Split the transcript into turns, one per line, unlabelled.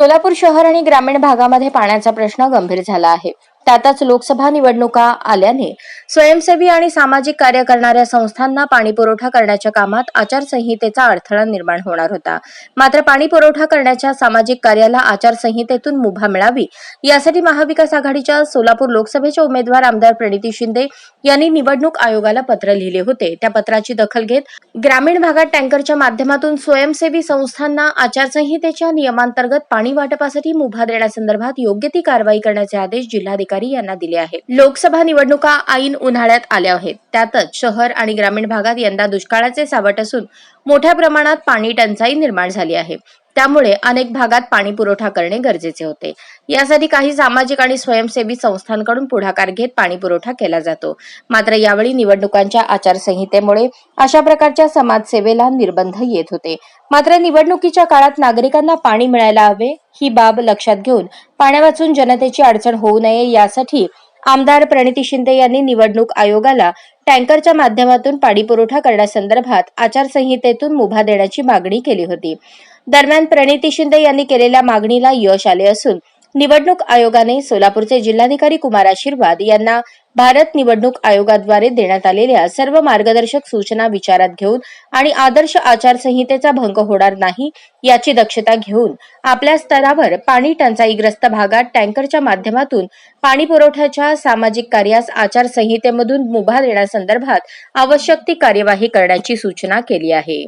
सोलापूर शहर आणि ग्रामीण भागामध्ये पाण्याचा प्रश्न गंभीर झाला आहे. त्यातच लोकसभा निवडणुका आल्याने स्वयंसेवी आणि सामाजिक कार्य करणाऱ्या संस्थांना पाणी पुरवठा करण्याच्या कामात आचारसंहितेचा अडथळा निर्माण होणार होता. मात्र पाणी पुरवठा करण्याच्या सामाजिक कार्याला आचारसंहितेतून मुभा मिळावी यासाठी महाविकास आघाडीच्या सोलापूर लोकसभेच्या उमेदवार आमदार प्रणिती शिंदे यांनी निवडणूक आयोगाला पत्र लिहिले होते. त्या पत्राची दखल घेत ग्रामीण भागात टँकरच्या माध्यमातून स्वयंसेवी संस्थांना आचारसंहितेच्या नियमांतर्गत पाणी वाटपासाठी मुभा देण्यासंदर्भात योग्य ती कारवाई करण्याचे आदेश जिल्हाधिकारी यांना दिले आहे लोकसभा निवडणुका ऐन उन्हाळ्यात आल्या आहेत. त्यातच शहर आणि ग्रामीण भागात यंदा दुष्काळाचे सावट असून मोठ्या प्रमाणात पाणी टंचाई निर्माण झाली आहे. त्यामुळे अनेक भागात पाणी पुरवठा करणे गरजेचे होते. यासाठी काही सामाजिक आणि स्वयंसेवी संस्थांकडून पुढाकार घेत पाणी पुरवठा केला जातो. मात्र यावेळी निवडणुकांच्या आचारसंहितेमुळे अशा प्रकारच्या समाजसेवेला निर्बंध येत होते. मात्र निवडणुकीच्या काळात नागरिकांना पाणी मिळायला हवे ही बाब लक्षात घेऊन पाण्यावाचून जनतेची अडचण होऊ नये यासाठी आमदार प्रणिती शिंदे यांनी निवडणूक आयोगाला टँकरच्या माध्यमातून पाणी पुरवठा करण्यासंदर्भात आचारसंहितेतून मुभा देण्याची मागणी केली होती. दरम्यान प्रणिती शिंदे यांनी केलेल्या मागणीला यश आले असून निवडणूक आयोगाने सोलापूरचे जिल्हाधिकारी कुमार आशीर्वाद यांना भारत निवडणूक आयोगाद्वारे देण्यात आलेल्या सर्व मार्गदर्शक सूचना विचारात घेऊन आणि आदर्श आचारसंहितेचा भंग होणार नाही याची दक्षता घेऊन आपल्या स्तरावर पाणी टंचाईग्रस्त भागात टँकरच्या माध्यमातून पाणी पुरवठ्याच्या सामाजिक कार्यास आचारसंहितेमधून मुभा देण्यासंदर्भात आवश्यक ती कार्यवाही करण्याची सूचना केली आहे.